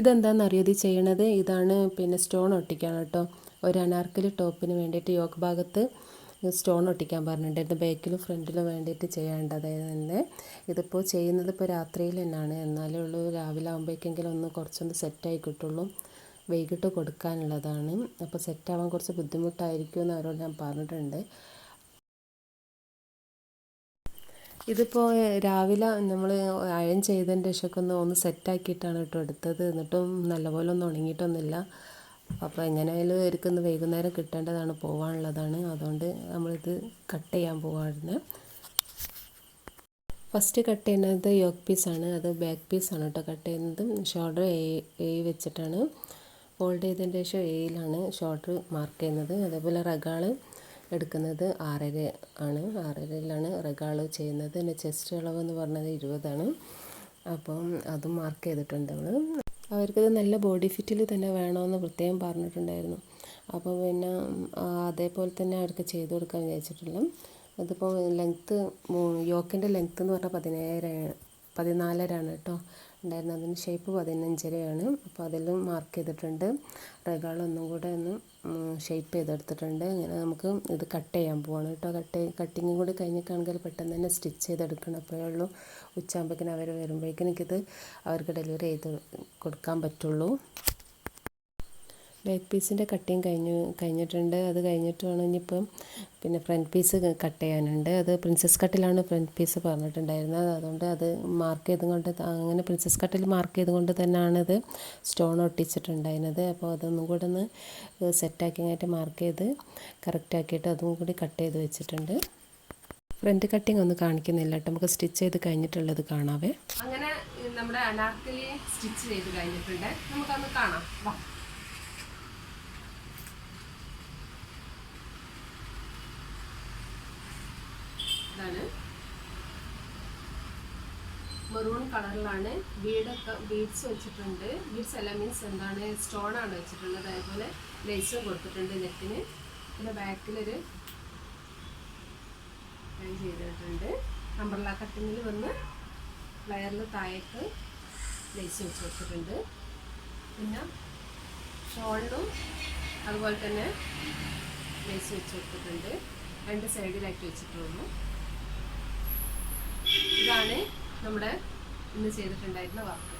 ഇതെന്താണെന്നറിയോ ഇത് ചെയ്യണത് ഇതാണ് പിന്നെ സ്റ്റോൺ ഒട്ടിക്കാൻ കേട്ടോ. ഒരു അനാർക്കലി ടോപ്പിന് വേണ്ടിയിട്ട് യോക്ക് ഭാഗത്ത് സ്റ്റോൺ ഒട്ടിക്കാൻ പറഞ്ഞിട്ടുണ്ടായിരുന്നു. ബാക്കിലും ഫ്രണ്ടിലും വേണ്ടിയിട്ട് ചെയ്യേണ്ടതായിരുന്നു ഇതിപ്പോൾ ചെയ്യുന്നത് ഇപ്പോൾ രാത്രിയിൽ തന്നെയാണ്. എന്നാലേ ഉള്ളൂ രാവിലെ ആകുമ്പോഴേക്കെങ്കിലും ഒന്ന് കുറച്ചൊന്ന് സെറ്റായി കിട്ടുള്ളൂ. വൈകിട്ട് കൊടുക്കാനുള്ളതാണ്. അപ്പോൾ സെറ്റാവാൻ കുറച്ച് ബുദ്ധിമുട്ടായിരിക്കും എന്ന് അവരോട് ഞാൻ പറഞ്ഞിട്ടുണ്ട്. ഇതിപ്പോൾ രാവിലെ നമ്മൾ അയൺ ചെയ്തതിന്റെ ശേഷമൊക്കെ ഒന്ന് ഒന്ന് സെറ്റാക്കിയിട്ടാണ് കേട്ടോ എടുത്തത്. എന്നിട്ടും നല്ലപോലെ ഒന്നും ഉണങ്ങിയിട്ടൊന്നുമില്ല. അപ്പോൾ എങ്ങനെയായാലും ഇരിക്കുന്ന വൈകുന്നേരം കിട്ടേണ്ടതാണ് പോകാനുള്ളതാണ് അതുകൊണ്ട് നമ്മളിത് കട്ട് ചെയ്യാൻ പോകാറുണ്ട് ഫസ്റ്റ് കട്ട് ചെയ്യുന്നത് യോക്ക് പീസാണ് അത് ബാക്ക് പീസാണ് കേട്ടോ കട്ട് ചെയ്യുന്നത്. ഷോൾഡർ എ എ വെച്ചിട്ടാണ്. ഫോൾഡ് ചെയ്തതിന്റെ ശേഷം എയിലാണ് ഷോൾഡർ മാർക്ക് ചെയ്യുന്നത്. അതേപോലെ റഗാൾ. എടുക്കുന്നത് ആറര ആണ്. ആറരയിലാണ് റെഗാൾ ചെയ്യുന്നത്. പിന്നെ ചെസ്റ്റ് അളവ് എന്ന് പറഞ്ഞത് ഇരുപതാണ്. അപ്പം അതും മാർക്ക് ചെയ്തിട്ടുണ്ട് നമ്മൾ അവർക്കത് നല്ല ബോഡി ഫിറ്റിൽ തന്നെ വേണമെന്ന് പ്രത്യേകം പറഞ്ഞിട്ടുണ്ടായിരുന്നു. അപ്പോൾ പിന്നെ അതേപോലെ തന്നെ അവർക്ക് ചെയ്തു കൊടുക്കാൻ വിചാരിച്ചിട്ടില്ല. അതിപ്പോൾ ലെങ്ത്ത് യോക്കിന്റെ ലെങ്ത്ത് എന്ന് പറഞ്ഞാൽ പതിനേഴര പതിനാലരാണ് കേട്ടോ. ഉണ്ടായിരുന്നത്. അതിന് ഷേപ്പ് പതിനഞ്ചരയാണ്. അപ്പോൾ അതിലും മാർക്ക് ചെയ്തിട്ടുണ്ട്. റെഗാളൊന്നും കൂടെ ഒന്ന് ഷേപ്പ് ചെയ്തെടുത്തിട്ടുണ്ട്. അങ്ങനെ നമുക്ക് ഇത് കട്ട് ചെയ്യാൻ പോവാണ് കേട്ടോ. കട്ട് കട്ടിങ്ങും കൂടി കഴിഞ്ഞിട്ടാണെങ്കിൽ പെട്ടെന്ന് തന്നെ സ്റ്റിച്ച് ചെയ്തെടുക്കണം അപ്പോഴേ ഉള്ളൂ. ഉച്ചയാകുമ്പോഴേക്കിനും അവർ വരുമ്പോഴേക്കും എനിക്കിത് അവർക്ക് ഡെലിവറി ചെയ്ത് കൊടുക്കാൻ പറ്റുള്ളൂ. ബാക്ക് പീസിന്റെ കട്ടിങ് കഴിഞ്ഞു കഴിഞ്ഞിട്ടുണ്ട്. അത് കഴിഞ്ഞിട്ട് വേണം ഇനിയിപ്പം പിന്നെ ഫ്രണ്ട് പീസ് കട്ട് ചെയ്യാനുണ്ട്. അത് പ്രിൻസസ് കട്ടിലാണ് ഫ്രണ്ട് പീസ് പറഞ്ഞിട്ടുണ്ടായിരുന്നത്. അതുകൊണ്ട് അത് മാർക്ക് ചെയ്തുകൊണ്ട് അങ്ങനെ പ്രിൻസസ് കട്ടിൽ മാർക്ക് ചെയ്തുകൊണ്ട് തന്നെയാണ് ഇത് സ്റ്റോൺ ഒട്ടിച്ചിട്ടുണ്ടായിരുന്നത്. അപ്പോൾ അതൊന്നും കൂടെ ഒന്ന് സെറ്റാക്കി ആയിട്ട് മാർക്ക് ചെയ്ത് കറക്റ്റ് ആക്കിയിട്ട് അതും കൂടി കട്ട് ചെയ്ത് വെച്ചിട്ടുണ്ട്. ഫ്രണ്ട് കട്ടിങ് ഒന്നും കാണിക്കുന്നില്ല കേട്ടോ. നമുക്ക് സ്റ്റിച്ച് ചെയ്ത് കഴിഞ്ഞിട്ടുള്ളത് കാണാവേ. അങ്ങനെ നമ്മുടെ അനാർക്കലി സ്റ്റിച്ച് ചെയ്ത് കഴിഞ്ഞിട്ടുണ്ട്. നമുക്കൊന്ന് കാണാം. ഇതാണ്. മെറൂൺ കളറിലാണ് ബീഡൊക്കെ ബീഡ്സ് വെച്ചിട്ടുണ്ട്. ബീഡ്സ് അല്ല മീൻസ് എന്താണ് സ്റ്റോൺ ആണ് വെച്ചിട്ടുള്ളത്. അതേപോലെ ലേസും കൊടുത്തിട്ടുണ്ട് നെക്കിന് പിന്നെ ബാക്കിലൊരു ചെയ്തിട്ടുണ്ട്. അംബ്രല കട്ടിങ്ങിൽ വന്ന് ഫ്ലയറിൽ താഴേക്ക് ലേസ് വെച്ച് കൊടുത്തിട്ടുണ്ട്. പിന്നെ ഷോളിലും അതുപോലെ തന്നെ ലേസ് വെച്ച് കൊടുത്തിട്ടുണ്ട്. രണ്ട് സൈഡിലാക്കി വെച്ചിട്ടുള്ളൂ. ഇതാണ് നമ്മുടെ ഇന്ന് ചെയ്തിട്ടുണ്ടായിരുന്ന വർക്ക്